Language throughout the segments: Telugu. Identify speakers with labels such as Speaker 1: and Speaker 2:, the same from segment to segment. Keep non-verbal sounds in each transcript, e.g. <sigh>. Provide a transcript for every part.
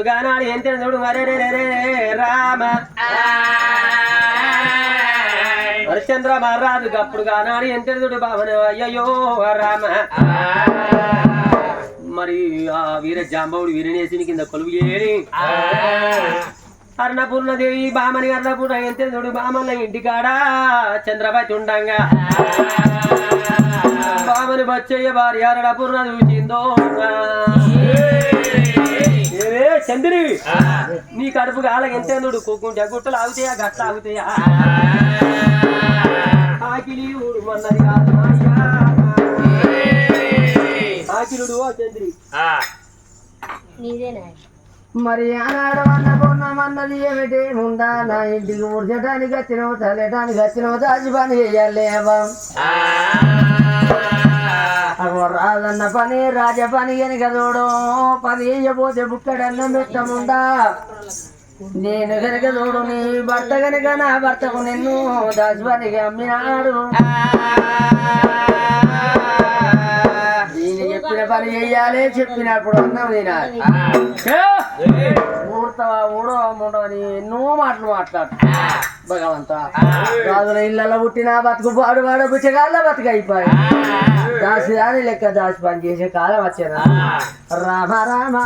Speaker 1: గప్పుడు గానాడు ఏం చూడు? మరే రే రే రామ. హరిశ్చంద్ర మహారాజు గప్పుడు గానాడు ఏం చూడు బావన అయ్యయ్యో రామ. మరి ఆ వీర జాంబవుడు వీరనేసిని కింద కొలువు ఏరి అన్నపూర్ణదేవి బామని అన్నపూర్ణ ఎంత చూడు? బామన్న ఇంటికాడ చంద్రబాతి ఉండంగా. బామని బచ్చయ్య భార్య అన్నపూర్ణ చూసిందో చంద్రి నీ కడుపు గాల ఎంత చూడు కూకుంటే గుట్టలు ఆగుతాయా గట్ల ఆగుతాయా? ఆకిలి ఊరుమన్నది కాదు. ఆకిలుడు ఓ చంద్రి
Speaker 2: నీదేనా
Speaker 3: మరి ఆనాడు అన్నపూర్ణమన్నది ఏమిటి? ఉందా నా ఇంటికి ముడిచడానికి వచ్చినావు చల్లటానికి వచ్చినావు దాచి పని చెయ్యాలి రాజన్న పని రాజ పని కనుక చూడు పని చెయ్యపోతే బుక్కడన్నం పెట్టముందా నేను కనుక చూడు నీ భర్త కనుక నా భర్తకు నిన్ను దాచి పనికి అమ్మినాడు. నేను చెప్పిన పని చెయ్యాలి చెప్పినప్పుడు అన్నం తినాలి. ఊడతావా ఊడవా ఉండవని ఎన్నో మాటలు మాట్లాడు. భగవంత. రాజుల ఇళ్ళలో పుట్టిన బతుకు పాడు వాడు పుచ్చగాళ్ళ బతుకు అయిపోయి దాసి దాని లెక్క దాసి పని చేసే కాలం వచ్చేదా రామ రామ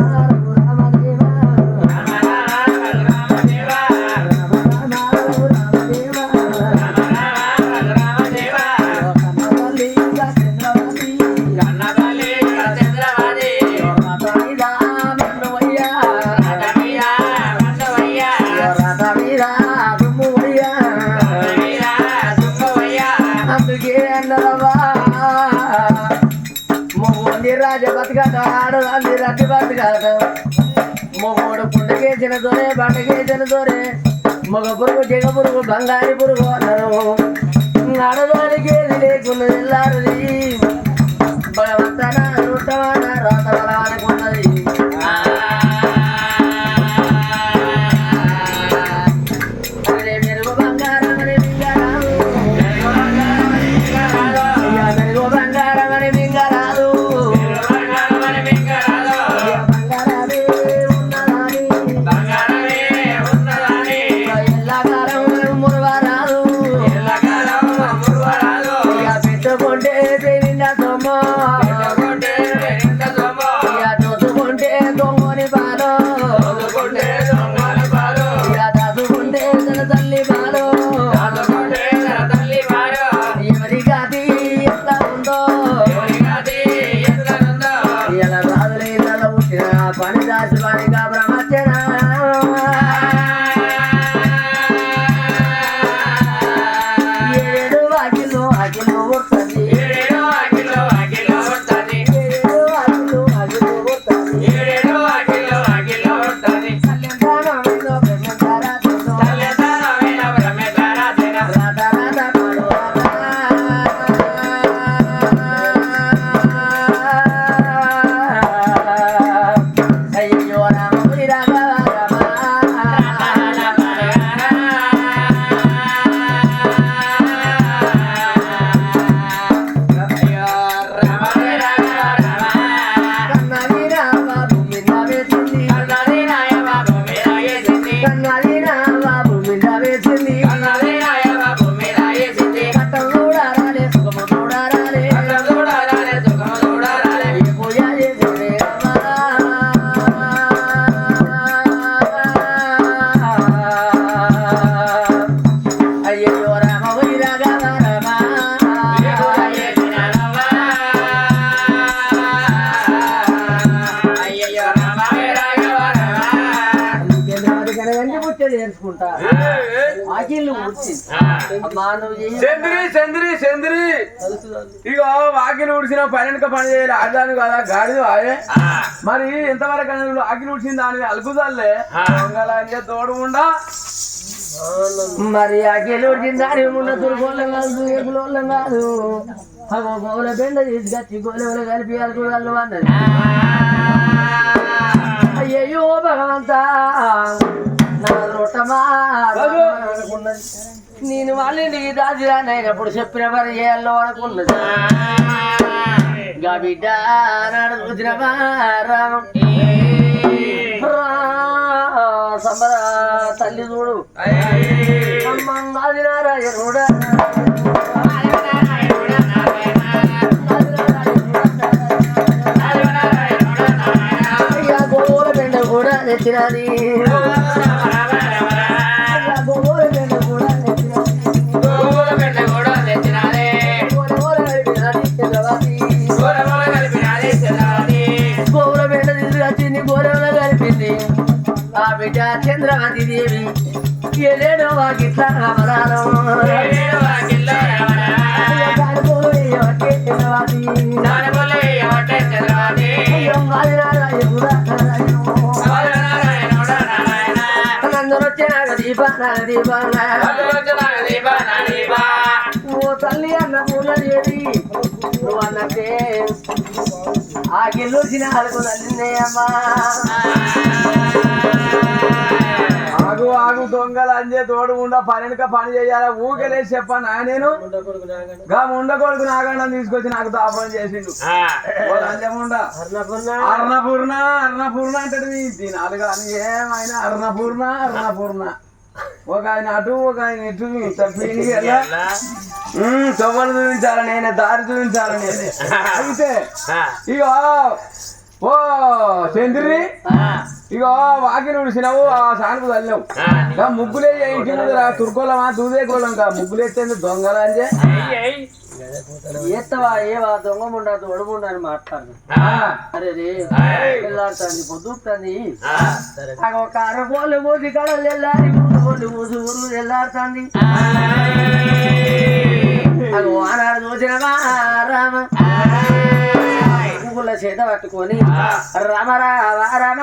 Speaker 3: రాజ బతకట ఆడదాన్ని రట్టి బతకట మొగోడు పుండకేసిన దొరే బండకేసిన దొరే. మగ పురుగు చెగ పురుగు బంగారి పురుగు అన్నారు. ఆడదానికి ఏది లేకుండా వెళ్ళారది భగవంతన రుట్టవాన రాతవల
Speaker 4: చంద్రి చంద్రి చంద్రి ఇగో వాకిలు ఉడిసిన పన్నెండుక పని చేయాలి. ఆడదాను కదా గాడిద ఆయే మరి ఎంతవరకు అనేది ఆకిలు ఉడిసిన దాని అలుకుదల్లే దొంగలాంటి తోడు ఉండా.
Speaker 3: మరి ఆకిళ్ళు ఉడిచిందాని ఉన్న తురుకోళ్ళం కాదు ఏకులోళ్ళం కాదు. అగో గోల బెండ తీసుకొచ్చి గోలెవల కలిపి అలుకుదల్లు అన్నది అయ్యయ్యో భగవంతా నా రొట్టమా అనుకున్నది. నేను వాళ్ళ ఇంటికి దాచిరానైనప్పుడు చెప్పిన పని చేయాలో అనుకున్నది గా బిడ్డ నాడు చూసిన రామ రామ తల్లి చూడు. అమ్మంగాది నారాయణుడా. అయ్యా కూడా తెచ్చినది. ఓ తల్లి అన్న పూలదేవి నువ్వు అన్నట్టే ఆ గిల్లూసిన అడుగు తల్లినే అమ్మా
Speaker 4: ఆగు ఆగు దొంగలు అంజే తోడు ఉండ పనిక పని చేయాలా? ఊకెలేసి చెప్పాను నేను? గా ముండ కొడుకు నాగండం తీసుకొచ్చి నాకు దాపనం చేసిండు. అర్ణపూర్ణ. అర్ణపూర్ణ అంటే దీని నాలుగు అని ఏమైనా అర్ణపూర్ణ అర్ణపూర్ణ. ఒక ఆయన అటు ఒక ఆయన ఇటు తప్పింది చూపించాలి నేనే దారి చూపించాలి నేనే. అయితే ఇగో ఓ చంద్రి. ఇగో వాకిని ఉడిసినావు ఆ సానుకు తల్లినావు. ఇంకా ముగ్గులే ఇంటి ముందు తుర్కోలమా దూదే కోలం కా ముగ్గులేస్తే దొంగలు అంటే
Speaker 3: ఏత్తవా ఏవా దొంగ ముండా తోడు ముండా అని మాట్లాడు. అరే రే వెళ్ళాడుతుంది పొద్దుతుంది ఒక అరపోలు మూసి కడలు వెళ్ళాలి మూడు మూసి ఊరు అది రామ పువ్వుల చేత పట్టుకొని రామ రామ రామ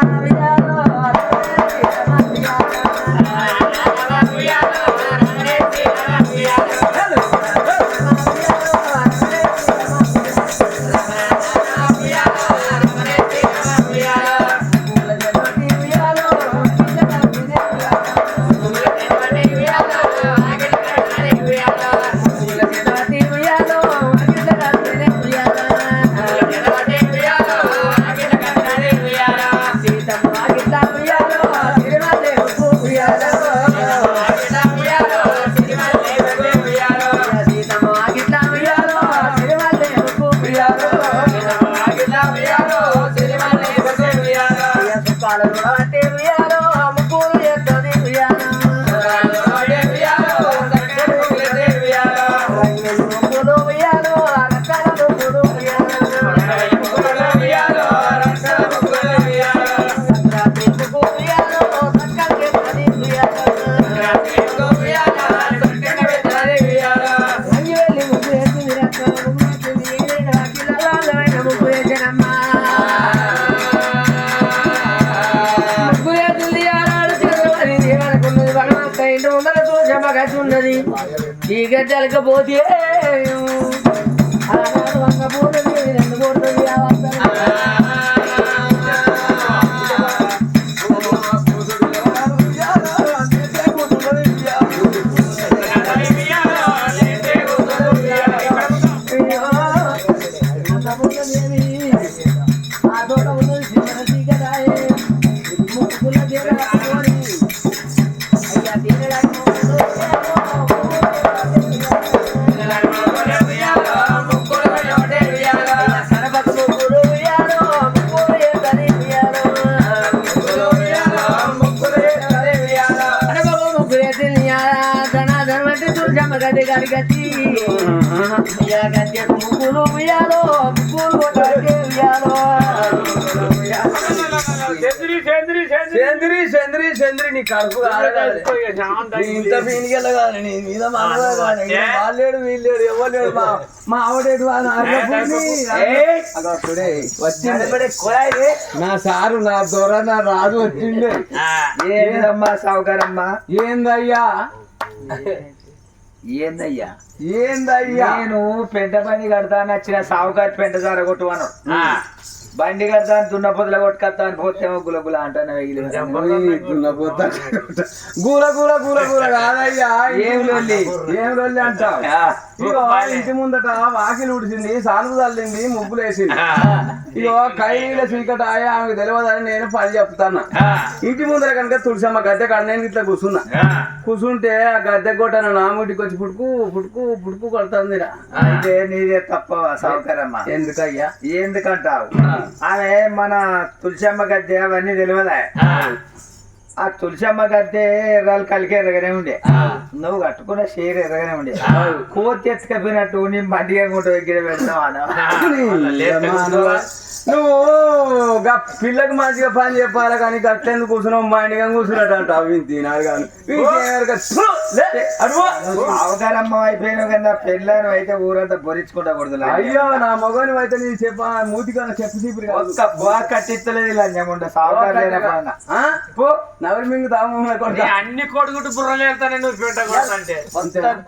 Speaker 3: ఈ ఉయ్యాలో, కొట్టకే ఉయ్యాలో.
Speaker 4: కడుపు ఇంత పీనికెళ్ళ కాదు మీద వాళ్ళేడు వీళ్ళేడు ఎవరు మా మా ఆవిడేడు నా సారు నా దొర నా రాజు వచ్చిండే
Speaker 2: ఏందమ్మా సావుకారమ్మా?
Speaker 4: ఏందయ్యా?
Speaker 2: ఏందయ్యా?
Speaker 4: ఏందయ్యా?
Speaker 2: నేను పెంట పని కడతా నచ్చిన సావుకారి పెంట జారగొట్టువాను బండి కడతా దున్న పొదల కొట్టుకొస్తా అని పోతేమో గుల గుల అంటాను వెయ్యి
Speaker 4: గూల గూల గూల గూల కాదయ్యా
Speaker 2: ఏం లొల్లి?
Speaker 4: ఏం అంటావు ఇంటి ముందట వాకిలు ఉడిచింది సానుపు తల్లింది ముగ్గులు వేసింది. ఇగో కైల చీకట ఆయ ఆమెకు తెలియదని నేను పని చెప్తాను ఇంటి ముందర కనుక తులసమ్మ గద్దె కాడ నేను ఇట్లా కూర్చున్నా. కూర్చుంటే ఆ గద్దె కొట్టాను నా ముడికి వచ్చి పుట్టుకు పుట్టుకు పుట్టుకు కొడుతుంది
Speaker 2: అయితే నీదే తప్ప సౌకర్యమ్మా
Speaker 4: ఎందుకయ్యా?
Speaker 2: ఎందుకంటావు? ఆమె మన తులసమ్మ గద్దె అవన్నీ తెలియదా ఆ తులసమ్మ గద్దె ఎర్రాలు కలికి ఎరగనే ఉండే. నువ్వు కట్టుకున్న షేర్ ఎరగనే ఉండే. కోతి ఎత్తుకపోయినట్టు నీ మండిగా కూడా దగ్గర పెడతావు
Speaker 4: నువ్వు పిల్లకి మంచిగా పని చెప్పాలి కానీ గట్లెందుకు కూర్చున్నావు? మండిగా కూర్చున్నట్టు అంటావు. ఇంత తినాడు కానీ
Speaker 2: అవతారమ్మ అయిపోయినావు కదా పెళ్ళాను అయితే ఊరంతా బొరించుకుంటా కూడదు
Speaker 4: అయ్యో నా మగని అయితే నేను చెప్ప మూతి కన్నా చెప్పు చీపురు కాదు.
Speaker 2: ఒక్క బా కట్టిస్తలేదు లంజముండ సావుకారు
Speaker 4: నవరి మింగు తాము కొడతా
Speaker 5: అన్ని కొడుకుట్టు బుర్రలు వెళ్తానే నువ్వు పెట్ట కొడతంటే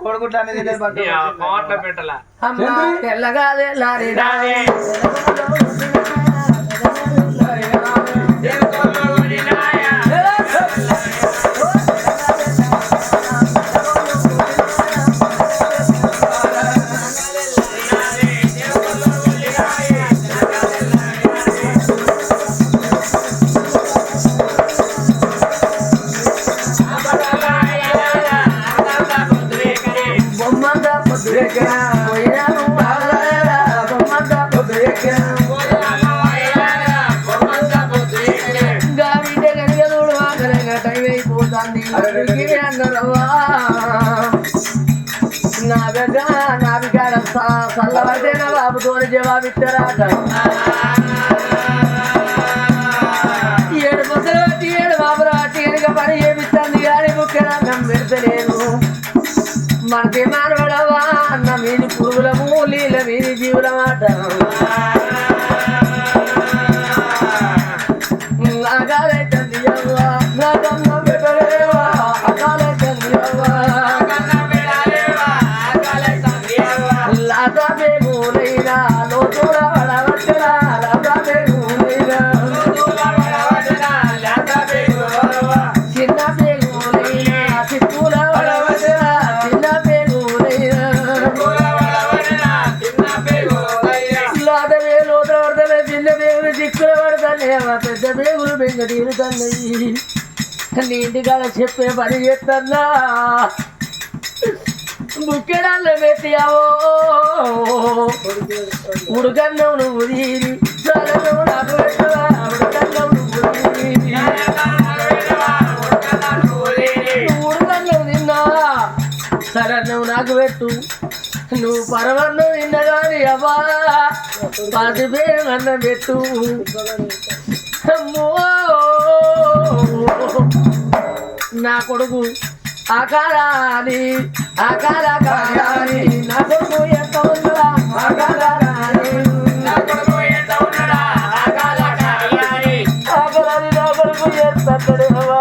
Speaker 2: కొడుకుంటా అనేది
Speaker 5: పెట్టలా
Speaker 3: అయిపోతుంది నా బిడ్డ నా బిడ్డ చల్లబడితే నా బాబుతో జవాబిస్తారాట ఏడు ముద్దలు వచ్చి ఏడు బాబులు పట్టి కనుక పని చేపిస్తుంది కానీ ముఖ్య పెడతలేను మనకి మానవడవా అన్న మీది పురుగుల మూలీల మీది జీవుల మాట నీటి నీ చెప్పే పని చేస్తున్నా బుక్కెడాల్లో పెట్టావో ఉడకన్నం నువ్వు తీరి సరన్నం నాకు పెట్టవా? ఉడకన్నం నువ్వు తీరి. ఉడకన్నం తిన్నా. సరన్నం నాకు పెట్టు. నువ్వు పరమన్నం తిన్న కానీ అవ్వా. పది అన్నం పెట్టు. అమ్మో. నా కొడుకు అకారాని ఆకార కారాని నా కొడుకు ఎంత ఉందా ఆకారాని ఆకారాని నా కొడుకు ఎంత తడవా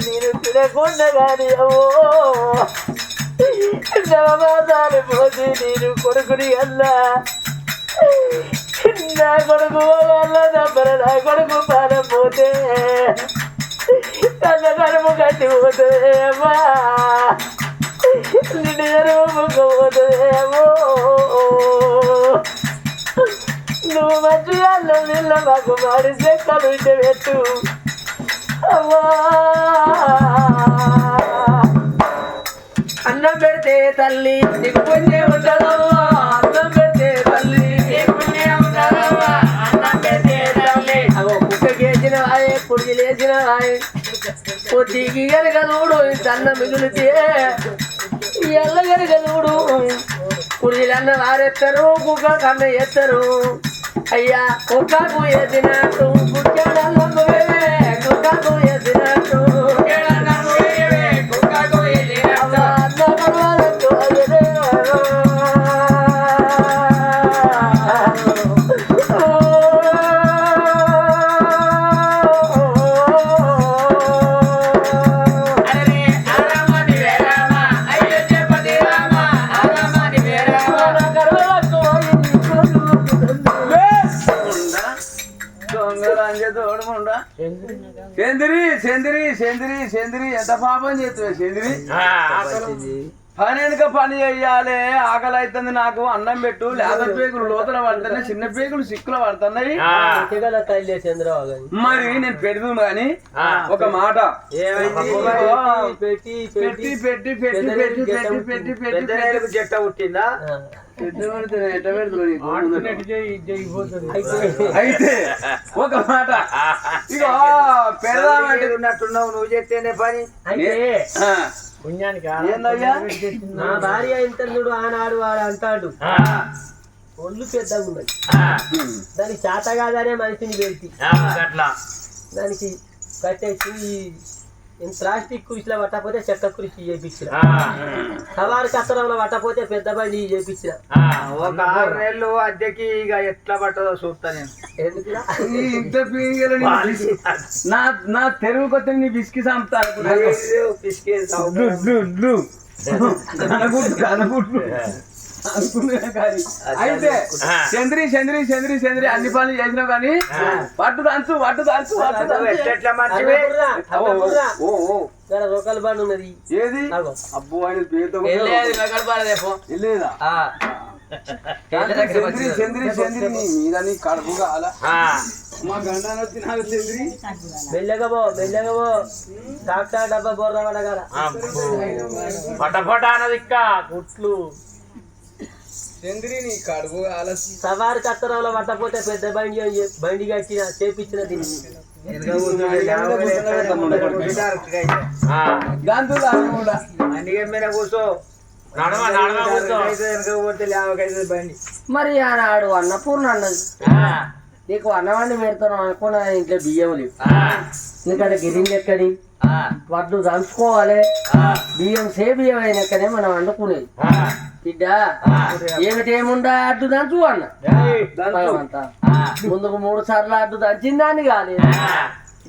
Speaker 3: నేను తినకుండా కానీ అవో నవమాసాలు పోసి నేను కొడుకుని అల్లా నా కొడుకు వల్ల దబ్బర నా కొడుకు పానం పోతే తన కడుపు కట్టి నిన్ను కడుపుకోపోతుంది నువ్వు మంచి అల్లం నిల్ల మాకు మాడి చెక్కలు పెట్టు. అమ్మా. అన్నం పెడితే తల్లి నీకు పుణ్యం ఉండదమ్మా లేచిన వాయే పొద్దుకి కనుక చూడు ఇంత అన్నం మిగిలితే ఎల్ల కనుక చూడు కుడిలన్న వారెత్తారు కుక్క కన్న ఎత్తారు. అయ్యా కుక్కకు ఎత్తినట్టు కుక్కడన్నం కుక్కకు డబ్బా పని చేస్తున్నావు చెల్లివి
Speaker 4: సేంద్రి పన్నెండుక పని చెయ్యాలి? ఆకలి అవుతుంది నాకు అన్నం పెట్టు లేత పేగులు లోతుల పడుతున్నాయి చిన్న పేగులు సిక్కులు పడుతున్నాయి. మరి నేను పెడదు కానీ ఒక మాట.
Speaker 3: పెట్టి
Speaker 4: పెట్టి పెట్టి పెట్టి పెట్టి పెట్టి పెట్టి పెట్టి
Speaker 2: చెట్ట పుట్టిందా?
Speaker 3: అయితే.
Speaker 4: ఒక మాట. <laughs> ఇక పెడదామంటే
Speaker 2: ఉన్నట్టున్నావు నువ్వు చెప్తేనే పని.
Speaker 4: ఏందయ్యా
Speaker 3: నా భార్య ఇంత చూడు ఆనాడు వాడు అంటాడు. ఒళ్ళు పెద్దగా ఉన్నది. దానికి చేత కాదనే మనిషిని పెట్టి. దానికి కట్టేసి ఈ ప్లాస్టిక్ కృషిలో పట్టకపోతే చెక్క కృషి చేపించిన. సవారి కత్తరంలో పట్టకపోతే పెద్ద బండి చేపించిన.
Speaker 2: ఒక ఆరు నెలలు అద్దెకి ఇక ఎట్లా పట్టదో చూస్తా నేను.
Speaker 4: నీ నా నా తెరువు కొత్త నీ బిస్కి సంపుతా
Speaker 2: పిసికేది
Speaker 4: అయితే చంద్రి చంద్రి చంద్రి చంద్రి అన్ని పనులు చేసినా కానీ పట్టు దాంచు పట్టు దాంచు ఏది? అబ్బో చంద్రి చంద్రి చంద్రి మా చంద్రి
Speaker 3: డాక్టర్ డబ్బా బోర్రా పడగల.
Speaker 5: పటపట అన్నది
Speaker 4: ఇంకా గుట్లు.
Speaker 3: సవారి కత్తరంలో పట్టపోతే పెద్ద బండి బండి కట్టిన చేపించిన మరి ఆడు అన్నపూర్ణ అన్నది. నీకు అన్నవాడిని పెడతాను అనుకున్నా ఇంట్లో బియ్యం లేవు ఎందుకంటే గిరింజ ఎక్కడి? వడ్లు దంచుకోవాలి. బియ్యం సే బియ్యం అయినాకనే మనం వండుకునేది. బిడ్డ ఏమిటి ఏముండా అడ్డు దంచు అన్న. ముందుకు మూడు సార్లు అడ్డు దంచిందాన్ని కాలేదు.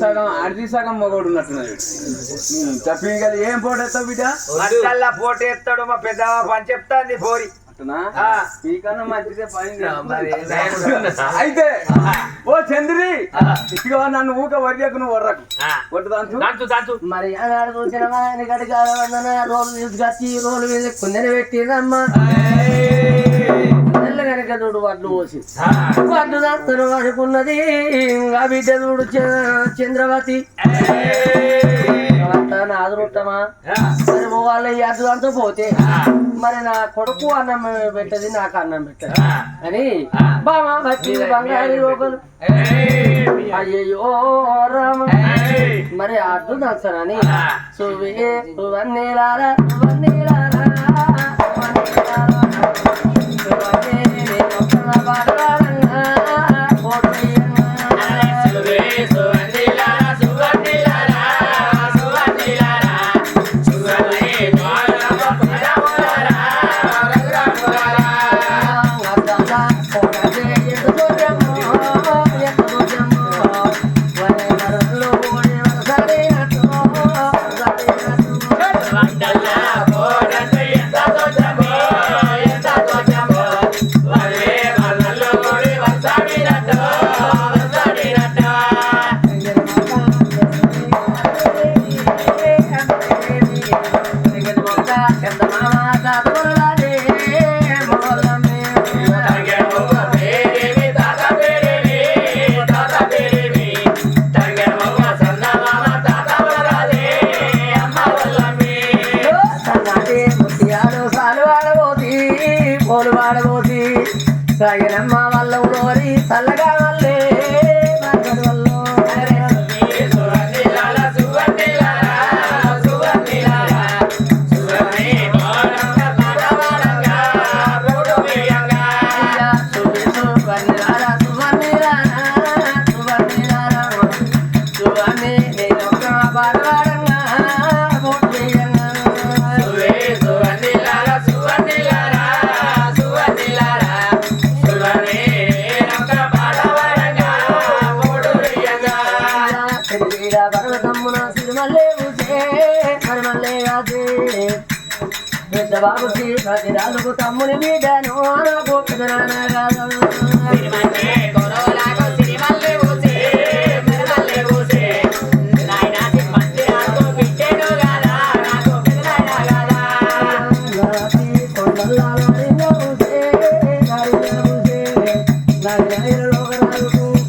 Speaker 4: సగం అడిది సగం మగోడు ఉన్నట్టున్నాడు. తప్పింది కదా ఏం పోటేస్తావు బిడ్డ?
Speaker 2: అట్లా పోటేస్తాడు మా పెద్ద పని చెప్తాంది పోరి.
Speaker 4: అయితే ఓ చంద్రి ఇదిగో నన్ను ఊక వరియకు నువ్వు వర్రకు.
Speaker 3: మరి రోజు తీసుకొచ్చి రోజు మీద కుందని పెట్టినమ్మా చూడు వడ్లు పోసి వడ్లు దాస్తరు అనుకున్నది ఇంకా బిడ్డ చూడు చ- చంద్రవతి మరి వాళ్ళ ఈ పోతే మరి నా కొడుకు అన్నం పెట్టది నాకు అన్నం పెట్టదు అని? బామా బట్టి బంగారు రోగలు అయ్యో రామ మరి అడ్డు దంచనని సువే సువన్నీలారా సువన్నీలారా సువన్నీలారా, పెద్ద
Speaker 6: మామ తాత సువనే నేనొక బలవాడన్నా ఓటు వేయన్నా సువే సువనిలాల సువనిలాల సువనిలాల నాకు
Speaker 3: I el
Speaker 6: hogar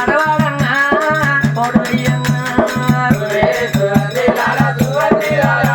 Speaker 6: సువర్ణిలాల, సువర్ణిలాల,